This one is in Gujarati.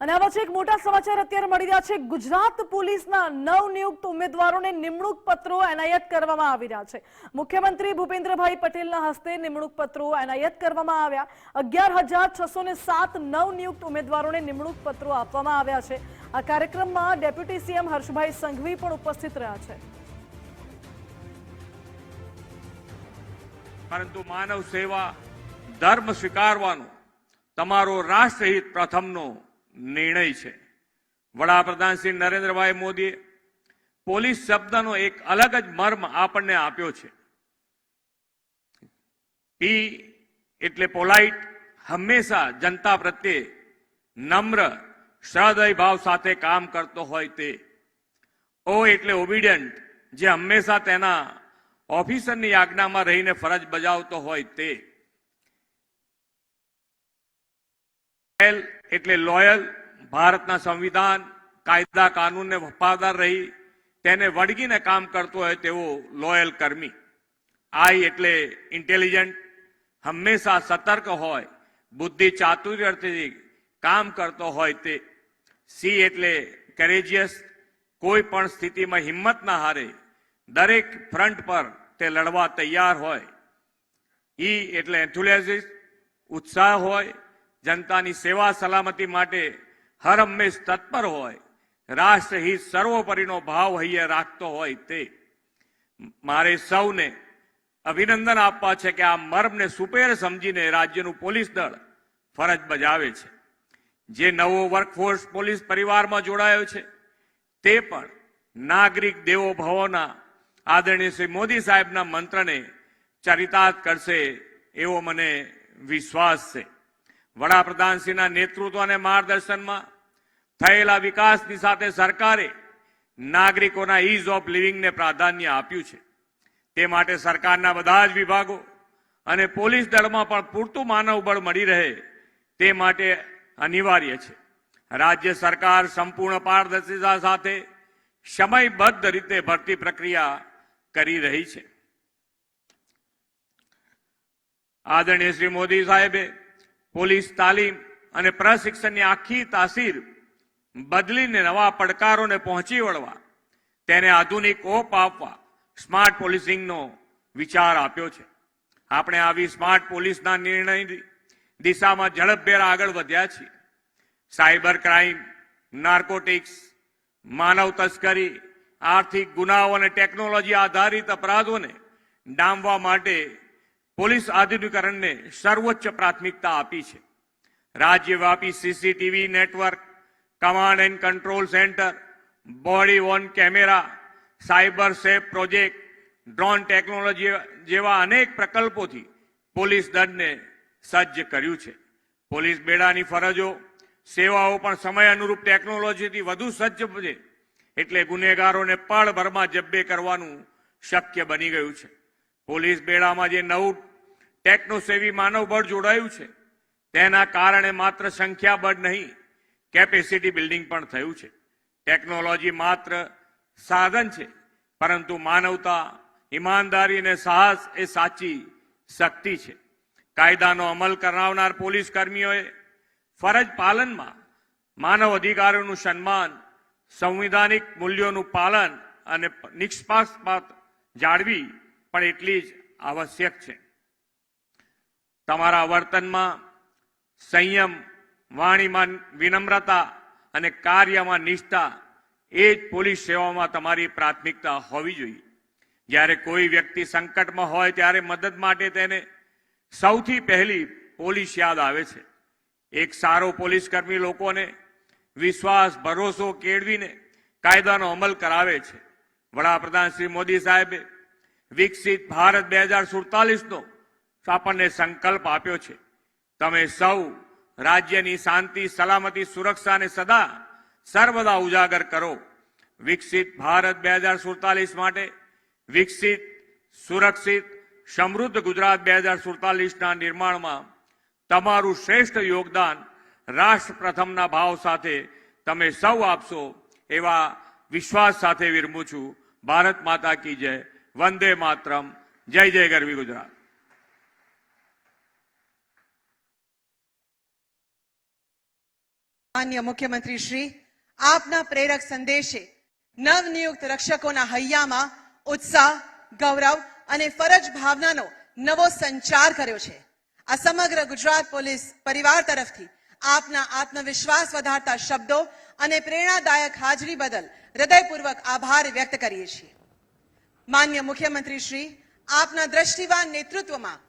અને આવા છે એક મોટા સમાચાર અત્યારે મળી રહ્યા છે. ગુજરાત પોલીસના નવનિયુક્ત ઉમેદવારોને નિમણૂક પત્રો એનાયત કરવામાં આવી રહ્યા છે. મુખ્યમંત્રી ભૂપેન્દ્રભાઈ પટેલના હસ્તે નિમણૂક પત્રો એનાયત કરવામાં આવ્યા. અગિયાર હજાર છસો ને સાત નવનિયુક્ત ઉમેદવારોને નિમણૂક પત્રો આપવામાં આવ્યા છે. આ કાર્યક્રમમાં ડેપ્યુટી સીએમ હર્ષભાઈ સંઘવી પણ ઉપસ્થિત રહ્યા છે. પરંતુ માનવ સેવા ધર્મ સ્વીકારવાનો તમારો રાષ્ટ્રહિત પ્રથમનો નિર્ણય છે. વડાપ્રધાન શ્રી નરેન્દ્રભાઈ મોદીએ પોલીસ શબ્દનો એક અલગ જ મર્મ આપણને આપ્યો છે. પી એટલે પોલાઇટ હંમેશા જનતા પ્રત્યે નમ્ર સહૃદય ભાવ સાથે કામ કરતો હોય તે. ઓ એટલે ઓબિડિયન્ટ જે હંમેશા તેના ઓફિસરની આજ્ઞામાં રહીને ફરજ બજાવતો હોય તે. એટલે લોયલ ભારતના સંવિધાન, કાયદા, કાનૂનને વફાદાર રહી, તેને વળગીને કામ કરતો હોય તેવો લોયલ કર્મી. આઈ એટલે ઇન્ટેલિજન્ટ, હંમેશા સતર્ક હોય, બુદ્ધિ ચાતુર્યથી કામ કરતો હોય તે. સી એટલે કરેજિયસ કોઈ પણ સ્થિતિમાં હિંમત ના હારે, દરેક ફ્રન્ટ પર તે લડવા તૈયાર હોય. ઈ એટલે એન્થુલિયાઝિસ્ટ ઉત્સાહ હોય જનતાની સેવા સલામતી માટે હર હંમેશ તત્પર હોય. રાષ્ટ્રહિત સર્વોપરીનો ભાવ હૈયે રાખતો હોય તે. મારે સૌને અભિનંદન આપવા છે કે આ મર્મને સુપેર સમજીને રાજ્યનું પોલીસ દળ ફરજ બજાવે છે. જે નવો વર્કફોર્સ પોલીસ પરિવારમાં જોડાયો છે, તે પણ નાગરિક દેવો ભવોના આદરણીય શ્રી મોદી સાહેબના મંત્રને ચરિતાર્થ કરશે એવો મને વિશ્વાસ છે. વડાપ્રધાનશ્રીના નેતૃત્વ અને માર્ગદર્શનમાં થયેલા વિકાસની સાથે સરકારે નાગરિકોના ઇઝ ઓફ લિવિંગને પ્રાધાન્ય આપ્યું છે. તે માટે સરકારના બધા જ વિભાગો અને પોલીસ દળમાં પણ પૂરતું માનવબળ મળી રહે તે માટે અનિવાર્ય છે. રાજ્ય સરકાર સંપૂર્ણ પારદર્શિતા સાથે સમયબદ્ધ રીતે ભરતી પ્રક્રિયા કરી રહી છે. આદરણીય શ્રી મોદી સાહેબે પોલીસ તાલીમ અને પ્રશિક્ષણની આખી તાસીર બદલીને નવા પડકારોને પહોંચી વળવા, તેને આધુનિક ઓપ આપવા સ્માર્ટ પોલીસિંગનો વિચાર આપ્યો છે. આપણે આવી સ્માર્ટ પોલીસના નિર્ણય દિશામાં ઝડપભેર આગળ વધ્યા છીએ. સાયબર ક્રાઇમ, નાર્કોટિક્સ, માનવ તસ્કરી, આર્થિક ગુનાઓ અને ટેકનોલોજી આધારિત અપરાધોને ડામવા માટે પોલીસ આધુનિકરણને સર્વોચ્ચ પ્રાથમિકતા આપી છે. રાજ્યવ્યાપી CCTV network, command and control centre, body worn camera, cyber safe project, drone technology જેવા અનેક પ્રકલ્પોથી પોલીસ દળને સજ્જ કર્યું છે. પોલીસ બેડાની ફરજો, સેવાઓ પણ સમય અનુરૂપ ટેકનોલોજીથી વધુ સજ્જ છે એટલે ગુનેગારોને પળભરમાં જબ્બે કરવાનું શક્ય બની ગયું છે. પોલીસ બેડામાં જે નવું ટેકનોસેવી માનવબળ જોડાયું છે. તેના કારણે માત્ર સંખ્યાબળ નહીં કેપેસિટી બિલ્ડિંગ પણ થયું છે. ટેકનોલોજી માત્ર સાધન છે, પરંતુ માનવતા, ઈમાનદારી અને સાહસ એ સાચી શક્તિ છે. કાયદાનો અમલ કરાવનાર પોલીસ કર્મીઓએ ફરજ પાલનમાં માનવ અધિકારોનું સન્માન, સંવિધાનિક મૂલ્યોનું પાલન અને નિષ્પક્ષપાત જાળવી પણ એટલી જ આવશ્યક છે. તમારા વર્તનમાં સંયમ, વાણીમાં વિનમ્રતા અને કાર્યમાં નિષ્ઠા એ જ પોલીસ સેવામાં તમારી પ્રાથમિકતા હોવી જોઈએ. જ્યારે કોઈ વ્યક્તિ સંકટમાં હોય ત્યારે મદદ માટે તેને સૌથી પહેલી પોલીસ યાદ આવે છે. એક સારો પોલીસકર્મી લોકોને વિશ્વાસ, ભરોસો કેળવીને કાયદાનો અમલ કરાવે છે. વડાપ્રધાન શ્રી મોદી સાહેબે વિકસિત ભારત બે હજાર સુડતાલીસનો આપણને સંકલ્પ આપ્યો છે. તમે સૌ રાજ્યની શાંતિ, સલામતી, સુરક્ષાને સદા સર્વદા ઉજાગર કરો. વિકસિત ભારત બે હજાર સુડતાલીસ માટે વિકસિત, સુરક્ષિત, સમૃદ્ધ ગુજરાત બે હજાર સુડતાલીસના નિર્માણમાં તમારું શ્રેષ્ઠ યોગદાન રાષ્ટ્ર પ્રથમના ભાવ સાથે તમે સૌ આપશો એવા વિશ્વાસ સાથે વિરમું છું. ભારત માતા કી જય. વંદે માતરમ. જય જય ગરવી ગુજરાત. માન્ય મુખ્યમંત્રી શ્રી, આપના પ્રેરક સંદેશે નવનિયુક્ત રક્ષકોના હૈયામાં ઉત્સાહ, ગૌરવ અને ફરજ ભાવનાનો નવો સંચાર કર્યો છે. આ સમગ્ર ગુજરાત પોલીસ પરિવાર તરફથી આપના આત્મવિશ્વાસ વધારતા શબ્દો અને પ્રેરણાદાયક હાજરી બદલ હૃદયપૂર્વક આભાર વ્યક્ત કરીએ છીએ. માન્ય મુખ્યમંત્રી શ્રી, આપના દ્રષ્ટિવાન નેતૃત્વમાં